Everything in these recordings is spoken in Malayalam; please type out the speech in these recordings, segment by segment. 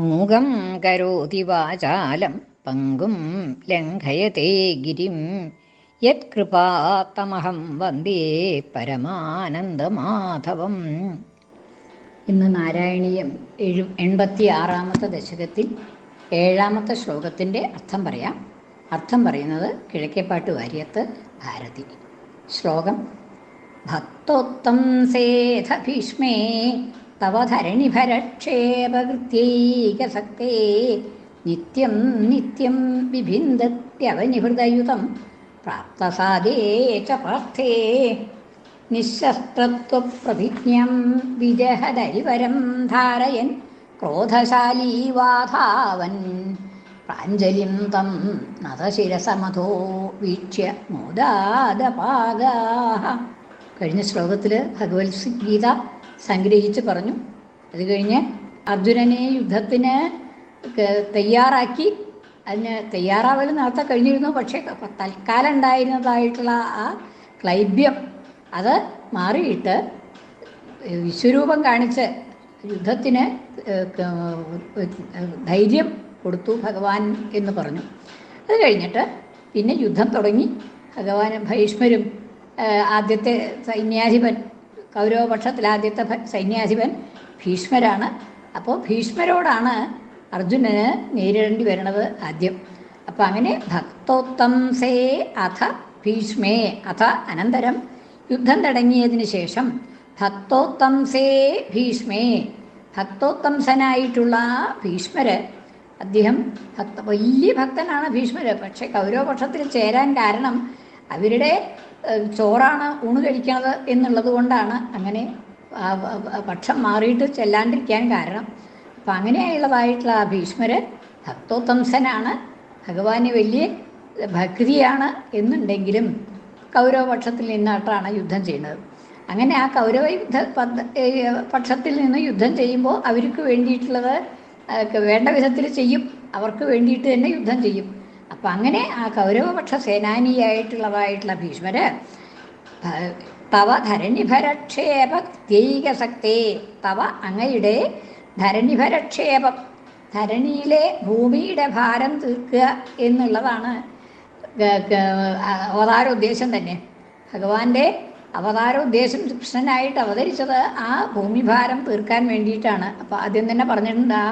മൂകം കരോതി വാചാലം പങ്കും ലംഘയത്തെ ഗിരിം. യത്കൃപാത്തമഹം വന്ദേ പരമാനന്ദമാധവം. ഇന്ന് നാരായണീയം എഴു എൺപത്തി ആറാമത്തെ ദശകത്തിൽ ഏഴാമത്തെ ശ്ലോകത്തിന്റെ അർത്ഥം പറയാം. അർത്ഥം പറയുന്നത് കിഴക്കേപ്പാട്ട് വാര്യത്ത് ഭാരതി. ശ്ലോകം ഭക്തോത്തം സേധ ഭീഷ്മേ. തവ ധരണിഭരക്ഷേപകൃത്യൈകസക്തേ നിത്യം നിത്യം വിഭിന്ദത്യവനിഹൃദയുതം പ്രാപ്തസാദേ ച പാർത്ഥേ. നിശസ്ത്രത്വപ്രതിജ്ഞം വിജഹദരിവരം ധാരയൻ ക്രോധശാലീ വാധാവൻ. പ്രാഞ്ജലിം തം നതശിരസമധോ വീക്ഷ്യ മോദാദപാഗാഹ കഴിഞ്ഞ ശ്ലോകത്തിൽ ഭഗവത് ഗീത സംഗ്രഹിച്ച് പറഞ്ഞു. അത് കഴിഞ്ഞ് അർജുനനെ യുദ്ധത്തിന് തയ്യാറാക്കി. അതിന് തയ്യാറാവൽ നടത്താൻ കഴിഞ്ഞിരുന്നു. പക്ഷേ തൽക്കാലം ഉണ്ടായിരുന്നതായിട്ടുള്ള ആ ക്ലൈബ്യം അത് മാറിയിട്ട് വിശ്വരൂപം കാണിച്ച് യുദ്ധത്തിന് ധൈര്യം കൊടുത്തു ഭഗവാൻ എന്ന് പറഞ്ഞു. അത് കഴിഞ്ഞിട്ട് പിന്നെ യുദ്ധം തുടങ്ങി. ഭഗവാൻ ഭീഷ്മരും ആദ്യത്തെ സൈന്യാധിപൻ കൗരവപക്ഷത്തിൽ ആദ്യത്തെ സൈന്യാധിപൻ ഭീഷ്മരാണ്. അപ്പോൾ ഭീഷ്മരോടാണ് അർജുനന് നേരിടേണ്ടി വരുന്നത് ആദ്യം. അപ്പം അങ്ങനെ ഭക്തോത്തം സേ അഥ ഭീഷ്മേ അഥ അനന്തരം യുദ്ധം തുടങ്ങിയതിന് ശേഷം ഭക്തോത്തം സേ ഭീഷ്മേ ഭക്തോത്തംസനായിട്ടുള്ള ഭീഷ്മര് അദ്ദേഹം ഭക്ത വലിയ ഭക്തനാണ് ഭീഷ്മര്. പക്ഷെ കൗരവപക്ഷത്തിൽ ചേരാൻ കാരണം അവരുടെ ചോറാണ് ഊണ് കഴിക്കുന്നത് എന്നുള്ളത് കൊണ്ടാണ് അങ്ങനെ പക്ഷം മാറിയിട്ട് ചെല്ലാണ്ടിരിക്കാൻ കാരണം. അപ്പം അങ്ങനെയുള്ളതായിട്ടുള്ള ആ ഭീഷ്മര് ഭക്തോത്തംസനാണ് ഭഗവാന് വലിയ ഭക്തിയാണ് എന്നുണ്ടെങ്കിലും കൗരവപക്ഷത്തിൽ നിന്നാട്ടാണ് യുദ്ധം ചെയ്യുന്നത്. അങ്ങനെ ആ കൗരവ യുദ്ധ പക്ഷത്തിൽ നിന്ന് യുദ്ധം ചെയ്യുമ്പോൾ അവർക്ക് വേണ്ടിയിട്ടുള്ളത് വേണ്ട വിധത്തിൽ ചെയ്യും. അവർക്ക് വേണ്ടിയിട്ട് തന്നെ യുദ്ധം ചെയ്യും. അപ്പം അങ്ങനെ ആ കൗരവപക്ഷ സേനാനിയായിട്ടുള്ളതായിട്ടുള്ള ഭീഷ്മര് തവ ധരണിഭരക്ഷേപ ത്യൈകസക്തേ തവ അങ്ങയുടെ ധരണിഭരക്ഷേപം ധരണിയിലെ ഭൂമിയുടെ ഭാരം തീർക്കുക എന്നുള്ളതാണ് അവതാര ഉദ്ദേശം തന്നെ. ഭഗവാന്റെ അവതാര ഉദ്ദേശം കൃഷ്ണനായിട്ട് അവതരിച്ചത് ആ ഭൂമിഭാരം തീർക്കാൻ വേണ്ടിയിട്ടാണ്. അപ്പോൾ ആദ്യം തന്നെ പറഞ്ഞിട്ടുണ്ട് ആ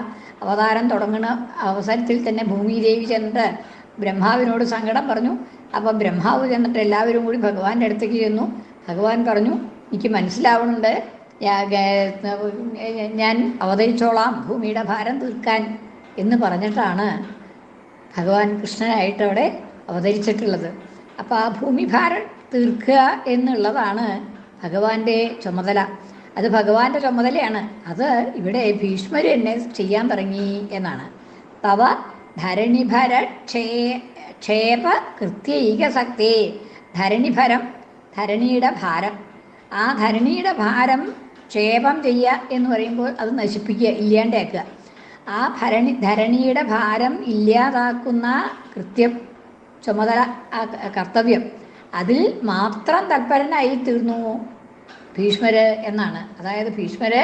അവതാരം തുടങ്ങുന്ന അവസരത്തിൽ തന്നെ ഭൂമിദേവി ചെന്നിട്ട് ബ്രഹ്മാവിനോട് സങ്കടം പറഞ്ഞു. അപ്പം ബ്രഹ്മാവ് ചെന്നിട്ട് എല്ലാവരും കൂടി ഭഗവാന്റെ അടുത്തേക്ക് ചെന്നു. ഭഗവാൻ പറഞ്ഞു എനിക്ക് മനസ്സിലാവുന്നുണ്ട്. ഞാൻ അവതരിച്ചോളാം. ഭൂമിയുടെ ഭാരം തീർക്കാൻ. എന്ന് പറഞ്ഞിട്ടാണ് ഭഗവാൻ കൃഷ്ണനായിട്ട് അവിടെ അവതരിച്ചിട്ടുള്ളത്. അപ്പോൾ ആ ഭൂമി ഭാരം തീർക്കുക എന്നുള്ളതാണ് ഭഗവാന്റെ ചുമതല. അത് ഭഗവാന്റെ ചുമതലയാണ്. അത് ഇവിടെ ഭീഷ്മർ എന്നെ ചെയ്യാൻ തുടങ്ങി എന്നാണ്. തവ ധരണിഭര ക്ഷേ ക്ഷേപ കൃത്യൈകശക്തി ധരണിഭരം ധരണിയുടെ ഭാരം. ആ ധരണിയുടെ ഭാരം ക്ഷേപം ചെയ്യുക എന്ന് പറയുമ്പോൾ അത് നശിപ്പിക്കുക ഇല്ലാണ്ടാക്കുക. ആ ഭരണി ധരണിയുടെ ഭാരം ഇല്ലാതാക്കുന്ന കൃത്യം ചുമതല കർത്തവ്യം അതിൽ മാത്രം തൽപരനായി തീർന്നു. ഭീഷ്മര് എന്നാണ്. അതായത് ഭീഷ്മര്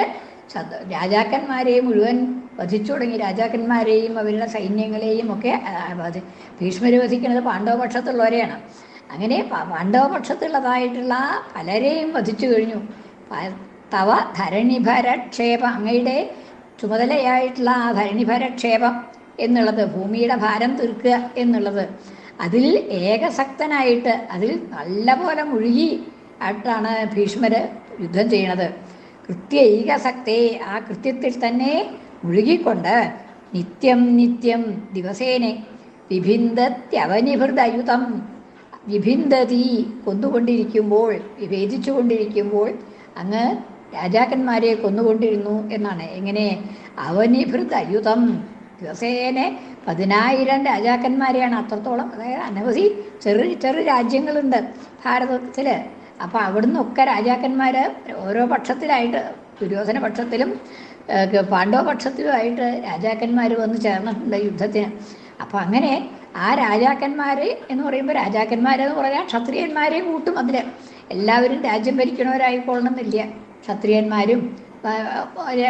രാജാക്കന്മാരെ മുഴുവൻ വധിച്ചു തുടങ്ങി. രാജാക്കന്മാരെയും അവരുടെ സൈന്യങ്ങളെയും ഒക്കെ ഭീഷ്മർ വധിക്കുന്നത് പാണ്ഡവപക്ഷത്തുള്ളവരെയാണ്. അങ്ങനെ പാണ്ഡവപക്ഷത്തുള്ളതായിട്ടുള്ള പലരെയും വധിച്ചു കഴിഞ്ഞു. തവ ധരണിഭരക്ഷേപ അങ്ങയുടെ ചുമതലയായിട്ടുള്ള ആ ധരണിഭരക്ഷേപം എന്നുള്ളത് ഭൂമിയുടെ ഭാരം തീർക്കുക എന്നുള്ളത് അതിൽ ഏകസക്തനായിട്ട് അതിൽ നല്ലപോലെ മുഴുകി ആയിട്ടാണ് ഭീഷ്മര് യുദ്ധം ചെയ്യണത്. കൃത്യ ഏകസക്തേ ആ കൃത്യത്തിൽ തന്നെ മുഴുകിക്കൊണ്ട് നിത്യം നിത്യം ദിവസേനെ വിഭിന്ദത്യവനിഭൃതയുതം വിഭിന്ദതി കൊന്നുകൊണ്ടിരിക്കുമ്പോൾ വിഭേദിച്ചു കൊണ്ടിരിക്കുമ്പോൾ അങ്ങ് രാജാക്കന്മാരെ കൊന്നുകൊണ്ടിരുന്നു എന്നാണ്. എങ്ങനെ? അവനിഭൃതയുതം ദിവസേനെ പതിനായിരം രാജാക്കന്മാരെയാണ് അത്രത്തോളം. അതായത് അനവധി ചെറു ചെറു രാജ്യങ്ങളുണ്ട് ഭാരതത്തിൽ. അപ്പോൾ അവിടുന്നൊക്കെ രാജാക്കന്മാർ ഓരോ പക്ഷത്തിലായിട്ട് ദുര്യോധന പക്ഷത്തിലും ഏഹ്, പാണ്ഡവ പക്ഷത്തിലുമായിട്ട് രാജാക്കന്മാർ വന്ന് ചേർന്നിട്ടുണ്ട് യുദ്ധത്തിന്. അപ്പം അങ്ങനെ ആ രാജാക്കന്മാർ എന്ന് പറയുമ്പോൾ രാജാക്കന്മാരെന്ന് പറഞ്ഞാൽ ക്ഷത്രിയന്മാരെ കൂട്ടും അതിൽ എല്ലാവരും രാജ്യം ഭരിക്കണവരായിക്കൊള്ളണമെന്നില്ല ക്ഷത്രിയന്മാരും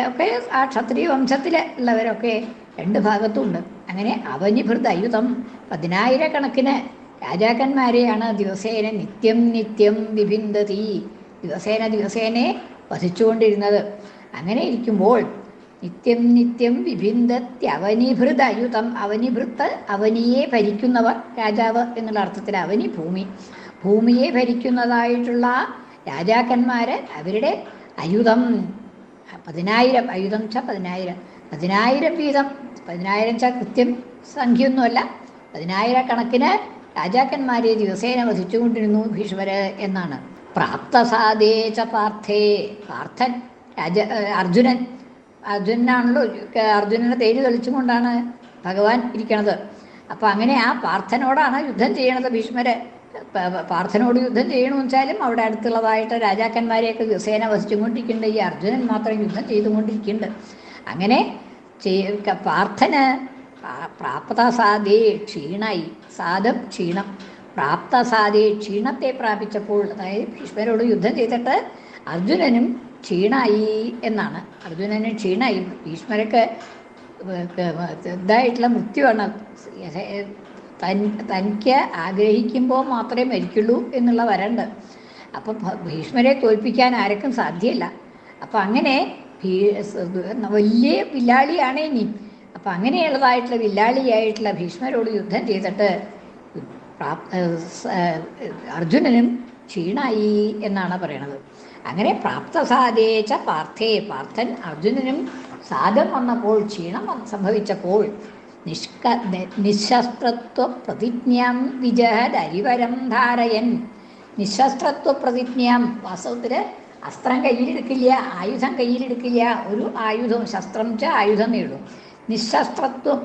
ഒക്കെ ആ ക്ഷത്രിയ വംശത്തിലെ ഉള്ളവരൊക്കെ രണ്ട് ഭാഗത്തുമുണ്ട് അങ്ങനെ അവനിഭൃത അയുധം പതിനായിരക്കണക്കിന് രാജാക്കന്മാരെയാണ് ദിവസേന നിത്യം നിത്യം വിഭിന്തതി. ദിവസേന ദിവസേനെ വധിച്ചുകൊണ്ടിരുന്നത് അങ്ങനെ ഇരിക്കുമ്പോൾ നിത്യം നിത്യം വിഭിന്ദത്യവനിഭൃതയുതം അവനിഭൃത്ത് അവനിയെ ഭരിക്കുന്നവർ രാജാവ് എന്നുള്ള അർത്ഥത്തിൽ അവനി ഭൂമി. ഭൂമിയെ ഭരിക്കുന്നതായിട്ടുള്ള രാജാക്കന്മാര് അവരുടെ അയുധം പതിനായിരം അയുധം ച പതിനായിരം. പതിനായിരം വീതം. പതിനായിരം ച കൃത്യം സംഖ്യയൊന്നുമല്ല. പതിനായിരക്കണക്കിന് രാജാക്കന്മാരെ ദിവസേന വധിച്ചുകൊണ്ടിരുന്നു ഭീഷ്മര് എന്നാണ്. പ്രാപ്തസാദേ ച പാർത്ഥേ. പാർത്ഥൻ രാജ അർജുനൻ. അർജുനനാണല്ലോ അർജുനനെ തേര് തെളിച്ചുകൊണ്ടാണ് ഭഗവാൻ ഇരിക്കണത്. അപ്പം അങ്ങനെ ആ പാർത്ഥനോടാണ് യുദ്ധം ചെയ്യണത് ഭീഷ്മര്. പാർത്ഥനോട് യുദ്ധം ചെയ്യണമെന്ന് വെച്ചാലും അവിടെ അടുത്തുള്ളതായിട്ട് രാജാക്കന്മാരെയൊക്കെ ദിവസേന വസിച്ചുകൊണ്ടിരിക്കുന്നുണ്ട്. ഈ അർജുനൻ മാത്രം യുദ്ധം ചെയ്തുകൊണ്ടിരിക്കുന്നുണ്ട്. അങ്ങനെ പാർത്ഥന് പ്രാ- പ്രാപ്തസാദേ ക്ഷീണായി. സാധം ക്ഷീണം. പ്രാപ്തസാദേ ക്ഷീണത്തെ പ്രാപിച്ചപ്പോൾ അതായത് ഭീഷ്മരോട് യുദ്ധം ചെയ്തിട്ട് അർജുനനും ക്ഷീണായി എന്നാണ്. അർജുനന് ക്ഷീണായി. ഭീഷ്മരൊക്കെ ഇതായിട്ടുള്ള മൃത്യുവാണ്. തനിക്ക് ആഗ്രഹിക്കുമ്പോൾ മാത്രമേ മരിക്കുള്ളൂ എന്നുള്ള വരണ്ട്. അപ്പം ഭീഷ്മരെ തോൽപ്പിക്കാൻ ആർക്കും സാധ്യമല്ല അപ്പം അങ്ങനെ വലിയ വില്ലാളിയാണ് ഇനി. അപ്പം അങ്ങനെയുള്ളതായിട്ടുള്ള വില്ലാളിയായിട്ടുള്ള ഭീഷ്മരോട് യുദ്ധം ചെയ്തിട്ട് അർജുനനും ക്ഷീണായി എന്നാണ് പറയണത്. അങ്ങനെ പ്രാപ്തസാധേച്ച പാർത്ഥേ പാർത്ഥൻ അർജുനനും സാധം വന്നപ്പോൾ ക്ഷീണം സംഭവിച്ചപ്പോൾ നിഷ്ക നിശസ്ത്രത്വ പ്രതിജ്ഞാം വിജഹരിവരം ധാരയൻ. നിശസ്ത്രത്വ പ്രതിജ്ഞാം വാസ്തവത്തിൽ അസ്ത്രം കയ്യിലെടുക്കില്ല ആയുധം കയ്യിലെടുക്കില്ല. ഒരു ആയുധം ശസ്ത്രം ച ആയുധം നേടും നിശസ്ത്രത്വം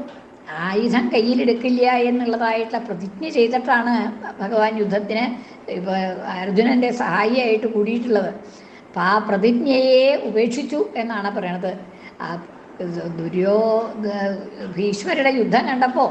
ആയുധം കയ്യിലെടുക്കില്ല എന്നുള്ളതായിട്ടുള്ള പ്രതിജ്ഞ ചെയ്തിട്ടാണ് ഭഗവാൻ യുദ്ധത്തിന് ഇപ്പൊ അർജുനന്റെ സഹായിയായിട്ട് കൂടിയിട്ടുള്ളത്. അപ്പം ആ പ്രതിജ്ഞയെ ഉപേക്ഷിച്ചു എന്നാണ് പറയണത്. ആ ദുര്യോ ഭീഷ്മരുടെ യുദ്ധം കണ്ടപ്പോൾ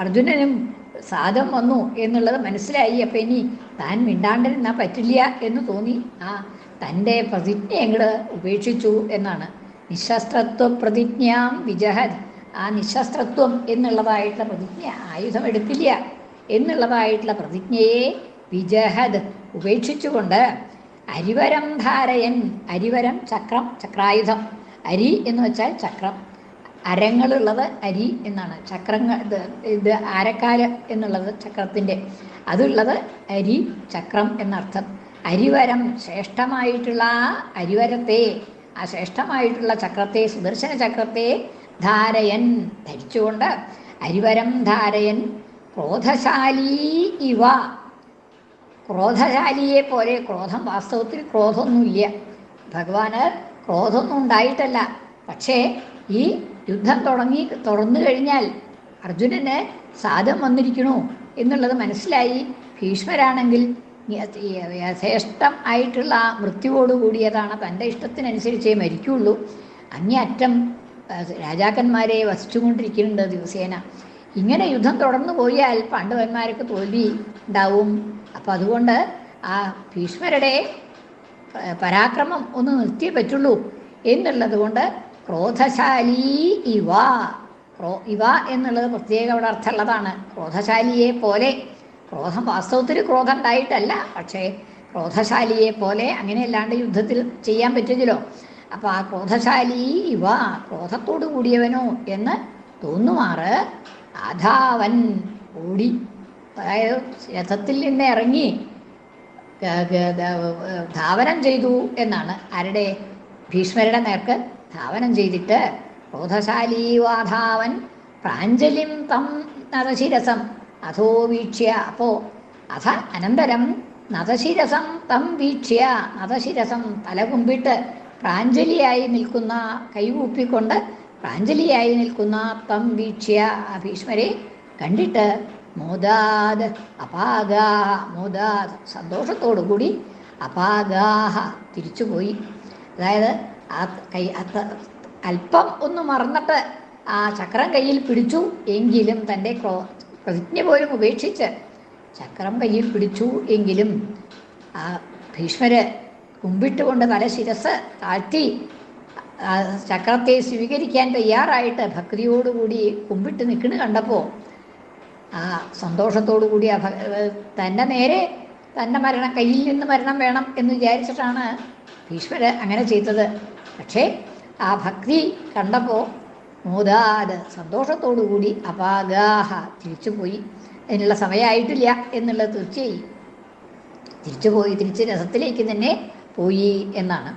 അർജുനനും സാധം വന്നു എന്നുള്ളത് മനസ്സിലായി. അപ്പം ഇനി താൻ മിണ്ടാണ്ടിരുന്നാൽ പറ്റില്ല എന്ന് തോന്നി. ആ തന്റെ പ്രതിജ്ഞ അങ്ങോട്ട് ഉപേക്ഷിച്ചു എന്നാണ്. നിശസ്ത്രത്വ പ്രതിജ്ഞാം വിജഹദ് ആ നിശസ്ത്രത്വം എന്നുള്ളതായിട്ടുള്ള പ്രതിജ്ഞ ആയുധം എടുക്കില്ല എന്നുള്ളതായിട്ടുള്ള പ്രതിജ്ഞയെ വിജഹദ് ഉപേക്ഷിച്ചുകൊണ്ട് അരിവരം ധാരയൻ അരിവരം ചക്രം ചക്രായുധം. അരി എന്ന് വെച്ചാൽ ചക്രം. അരങ്ങളുള്ളത് അരി എന്നാണ്. ചക്രങ്ങൾ ഇത് അരക്കാൽ എന്നുള്ളത് ചക്രത്തിന്റെ. അതുള്ളത് അരി ചക്രം എന്നർത്ഥം. അരിവരം ശ്രേഷ്ഠമായിട്ടുള്ള ആ അരിവരത്തെ ആ ശ്രേഷ്ഠമായിട്ടുള്ള ചക്രത്തെ സുദർശന ചക്രത്തെ ധാരയൻ ധരിച്ചുകൊണ്ട് അരിവരം ധാരയൻ ക്രോധശാലീ ഇവ. ക്രോധശാലിയെ പോലെ ക്രോധം വാസ്തവത്തിൽ ക്രോധമൊന്നുമില്ല. ഭഗവാന് ക്രോധമൊന്നും ഉണ്ടായിട്ടല്ല. പക്ഷേ ഈ യുദ്ധം തുടങ്ങി തുറന്നു കഴിഞ്ഞാൽ അർജുനന് സാധം വന്നിരിക്കണു എന്നുള്ളത് മനസ്സിലായി. ഭീഷ്മരാണെങ്കിൽ യഥേഷ്ടം ആയിട്ടുള്ള മൃത്യുവോടുകൂടിയതാണ് തന്റെ ഇഷ്ടത്തിനനുസരിച്ചേ മരിക്കുള്ളൂ. അങ്ങേയറ്റം രാജാക്കന്മാരെ വസിച്ചുകൊണ്ടിരിക്കുന്നുണ്ട് ദിവസേന. ഇങ്ങനെ യുദ്ധം തുടർന്നു പോയാൽ പാണ്ഡവന്മാർക്ക് തോൽവി ഉണ്ടാവും. അപ്പം അതുകൊണ്ട് ആ ഭീഷ്മരുടെ പരാക്രമം ഒന്ന് നിർത്തിയേ പറ്റുള്ളൂ. എന്നുള്ളത് കൊണ്ട് ക്രോധശാലി ഇവ. ക്രോ ഇവ എന്നുള്ളത് പ്രത്യേക അവിടെ അർത്ഥമുള്ളതാണ്. ക്രോധശാലിയെ പോലെ ക്രോധം വാസ്തവത്തിൽ ക്രോധം ഉണ്ടായിട്ടല്ല. പക്ഷേ ക്രോധശാലിയെ പോലെ അങ്ങനെയല്ലാണ്ട് യുദ്ധത്തിൽ ചെയ്യാൻ പറ്റില്ലല്ലോ. അപ്പോൾ ആ ക്രോധശാലി ഇവ ക്രോധത്തോടു കൂടിയവനോ എന്ന് തോന്നുമാറ്. അധാവൻ ഓടി. അതായത് രഥത്തിൽ നിന്ന് ഇറങ്ങി ധാവനം ചെയ്തു എന്നാണ്. ആരുടെ? ഭീഷ്മരുടെ നേർക്ക് ധാവനം ചെയ്തിട്ട് ക്രോധശാലീവാധാവൻ പ്രാഞ്ജലിം തം നദശിരസം അധോ വീക്ഷ്യ. അപ്പോ അഥ അനന്തരം നദശിരസം തം വീക്ഷ്യ. നദശിരസം തല കുമ്പിട്ട് പ്രാഞ്ജലിയായി നിൽക്കുന്ന കൈകൂപ്പിക്കൊണ്ട് പ്രാഞ്ജലിയായി നിൽക്കുന്ന തം വീക്ഷ്യ ഭീഷ്മരെ കണ്ടിട്ട് മോദാദ് അപാഗാഹ മോദാദ് സന്തോഷത്തോടുകൂടി അപാഗാഹ തിരിച്ചുപോയി. അതായത് ആ കൈ അല്പം ഒന്ന് മറന്നിട്ട് ആ ചക്രം കയ്യിൽ പിടിച്ചു എങ്കിലും തന്റെ ക്രോ പ്രതിജ്ഞ പോലും ഉപേക്ഷിച്ച് ചക്രം കയ്യിൽ പിടിച്ചു എങ്കിലും ആ ഭീഷ്മര് കുമ്പിട്ടുകൊണ്ട് തല ശിരസ് താഴ്ത്തി ചക്രത്തെ സ്വീകരിക്കാൻ തയ്യാറായിട്ട് ഭക്തിയോടുകൂടി കുമ്പിട്ട് നിൽക്കണ് കണ്ടപ്പോൾ ആ സന്തോഷത്തോടു കൂടി ആ തന്റെ നേരെ തന്റെ മരണം കയ്യിൽ നിന്ന് മരണം വേണം എന്ന് വിചാരിച്ചിട്ടാണ് ഭീഷ്മര് അങ്ങനെ ചെയ്തത്. പക്ഷേ ആ ഭക്തി കണ്ടപ്പോൾ മോദാത് സന്തോഷത്തോടു കൂടി അപാഗാഹ തിരിച്ചുപോയി. അതിനുള്ള സമയമായിട്ടില്ല എന്നുള്ളത് തീർച്ചയായി. തിരിച്ചുപോയി തിരിച്ച് രസത്തിലേക്ക് തന്നെ പോയി എന്നാണ്.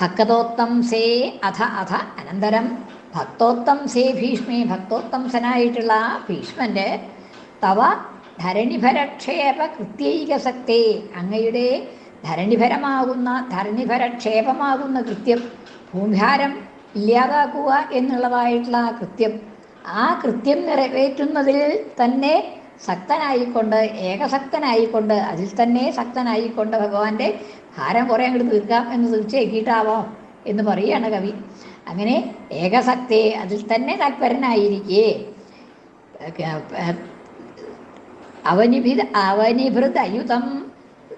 ഭക്തോത്തം സേ അധ അധ അനന്തരം ഭക്തോത്തം സേ ഭീഷ്മേ ഭക്തോത്തംസനായിട്ടുള്ള ആ ഭീഷ്മന്റെ തവ ധരണിഭരക്ഷേപ കൃത്യൈകസക്തേ. അങ്ങയുടെ ധരണിഭരമാകുന്ന ധരണിഭരക്ഷേപമാകുന്ന കൃത്യം ഭൂമിഹാരം ഇല്ലാതാക്കുക എന്നുള്ളതായിട്ടുള്ള ആ കൃത്യം. ആ കൃത്യം നിറവേറ്റുന്നതിൽ തന്നെ ശക്തനായിക്കൊണ്ട് ഏകശക്തനായിക്കൊണ്ട് അതിൽ തന്നെ ശക്തനായിക്കൊണ്ട് ഭഗവാന്റെ ഭാരം കുറേ അങ്ങോട്ട് തീർക്കാം എന്ന് തീർച്ചയാക്കിയിട്ടാവോ എന്ന് പറയുകയാണ് കവി. അങ്ങനെ ഏകശക്തി അതിൽ തന്നെ തൽപരനായിരിക്കേ. അവനിഭിത അവനിഭൃതയുതം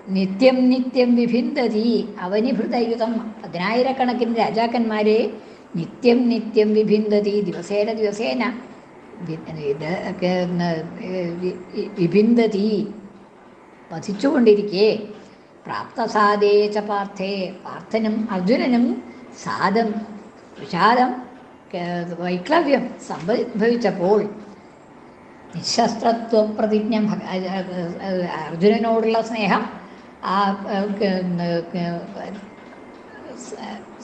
നിത്യം നിത്യം വിഭിന്തതി. അവനിഭൃതയുതം പതിനായിരക്കണക്കിന് രാജാക്കന്മാരെ നിത്യം നിത്യം വിഭിന്തതി. ദിവസേന ദിവസേന ഇത് ഒക്കെ ഒന്ന് വി- വി- വിഭിന്ദതി വധിച്ചുകൊണ്ടിരിക്കെ പ്രാപ്തസാദേ ച പാർത്ഥേ പാർത്ഥനും അർജുനനും സാദം വിഷാദം വൈക്ലവ്യം സംഭവിച്ചപ്പോൾ നിശസ്ത്രത്വ പ്രതിജ്ഞ അർജുനനോടുള്ള സ്നേഹം ആ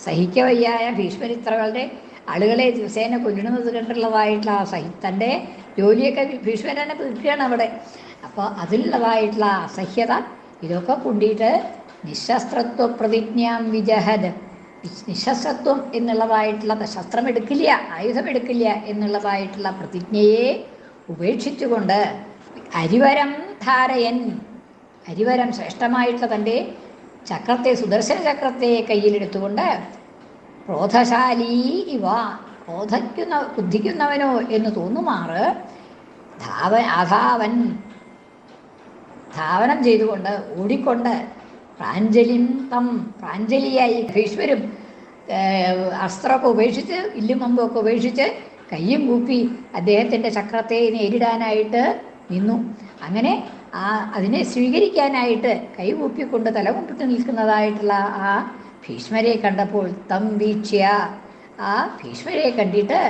സഹിക്കവയ്യായ ഭീഷ്മരിത്രകളുടെ ആളുകളെ ദിവസേന കൊല്ലുന്നത് കണ്ടുള്ളതായിട്ടുള്ള ആ സഹി തന്റെ ജോലിയൊക്കെ ഭീഷ്മരനെ പിടിക്കുകയാണ് അവിടെ. അപ്പോൾ അതിലുള്ളതായിട്ടുള്ള അസഹ്യത ഇതൊക്കെ കൊണ്ടിട്ട് നിശസ്ത്രത്വ പ്രതിജ്ഞാം വിജഹദ്. നിശ്- നിശസ്ത്രത്വം എന്നുള്ളതായിട്ടുള്ള ശസ്ത്രം എടുക്കില്ല ആയുധം എടുക്കില്ല എന്നുള്ളതായിട്ടുള്ള പ്രതിജ്ഞയെ ഉപേക്ഷിച്ചുകൊണ്ട് അരിവരം ധാരയൻ അരിവരം ശ്രേഷ്ഠമായിട്ടുള്ള തന്റെ ചക്രത്തെ സുദർശന ചക്രത്തെ കയ്യിലെടുത്തുകൊണ്ട് ക്രോധശാലി ഇവ. ക്രോധിക്കുന്ന ബുദ്ധിക്കുന്നവനോ എന്ന് തോന്നുമാറ്. ധാവ അധാവൻ. ധാവനം ചെയ്തുകൊണ്ട് ഓടിക്കൊണ്ട് പ്രാഞ്ജലിം തം പ്രാഞ്ജലിയായി ഭീഷ്മരും അസ്ത്രമൊക്കെ ഉപേക്ഷിച്ച് ഇല്ലും അമ്പൊക്കെ ഉപേക്ഷിച്ച് കയ്യും കൂപ്പി അദ്ദേഹത്തിന്റെ ചക്രത്തെ നേരിടാനായിട്ട് നിന്നു. അങ്ങനെ ആ അതിനെ സ്വീകരിക്കാനായിട്ട് കൈ കൂപ്പിക്കൊണ്ട് തലമുപ്പിട്ട് നിൽക്കുന്നതായിട്ടുള്ള ആ ഭീഷ്മരെ കണ്ടപ്പോൾ തം വീക്ഷ്യ. ആ ഭീഷ്മരെ കണ്ടിട്ട്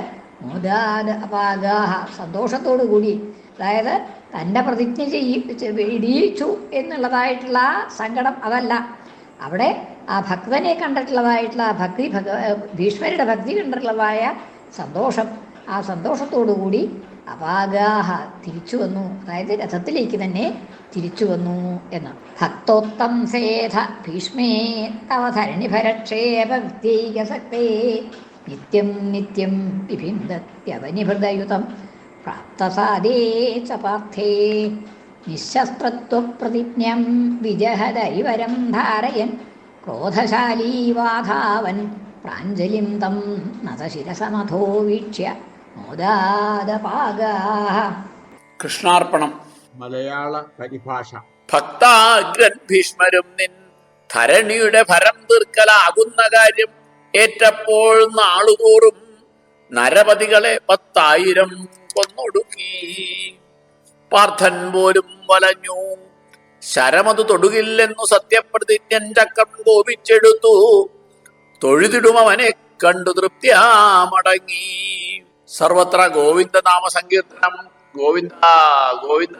അപാഗാഹ സന്തോഷത്തോടു കൂടി അതായത് തന്റെ പ്രതിജ്ഞ ചെയ്യി ഇടിയിച്ചു എന്നുള്ളതായിട്ടുള്ള സങ്കടം അതല്ല. അവിടെ ആ ഭക്തനെ കണ്ടിട്ടുള്ളതായിട്ടുള്ള ആ ഭക്തി ഭഗ ഭീഷ്മരുടെ ഭക്തി കണ്ടിട്ടുള്ളതായ സന്തോഷം. ആ സന്തോഷത്തോടു കൂടി അപാഗാഹ തിരിച്ചു വന്നു. അതായത് രഥത്തിലേക്ക് തന്നെ തിരിച്ചു വന്നു എന്ന്. ഭക്തോത്തം സേധ ഭീഷ്മേ തവ ധരണി വിദ്യൈകസക്തേ നിത്യം നിത്യം വിഭിന്ദത്യവനിഭൃതയുതം പ്രാപ്തസാദേ ച പാർത്ഥേ നിശസ്ത്രത്വപ്രതിജ്ഞം വിജഹദൈവരം ധാരയൻ ക്രോധശാലീ വാധാവൻ പ്രാഞ്ജലിം തം നതശിരസമഥോ വീക്ഷ്യ. കൃഷ്ണാർപ്പണം. മലയാള പരിഭാഷ. ഭക്താഗ്രൻ ഭീഷ്മരും നിൻ ധരണിയുടെ ഭരം തീർക്കലാകുന്ന കാര്യം ഏറ്റപ്പോൾ നാളുതോറും നരപതികളെ പത്തായിരം കൊന്നൊടുക്കി പാർത്ഥൻ പോലും വലഞ്ഞു. ശരമതു തൊടുകില്ലെന്നു സത്യപ്രതിജ്ഞൻ ചക്രം കോപിച്ചെടുത്തു. തൊഴുതിടും അവനെ കണ്ടു തൃപ്തിയാമടങ്ങി. सर्वत्र संगीत गोविंद गोविंद।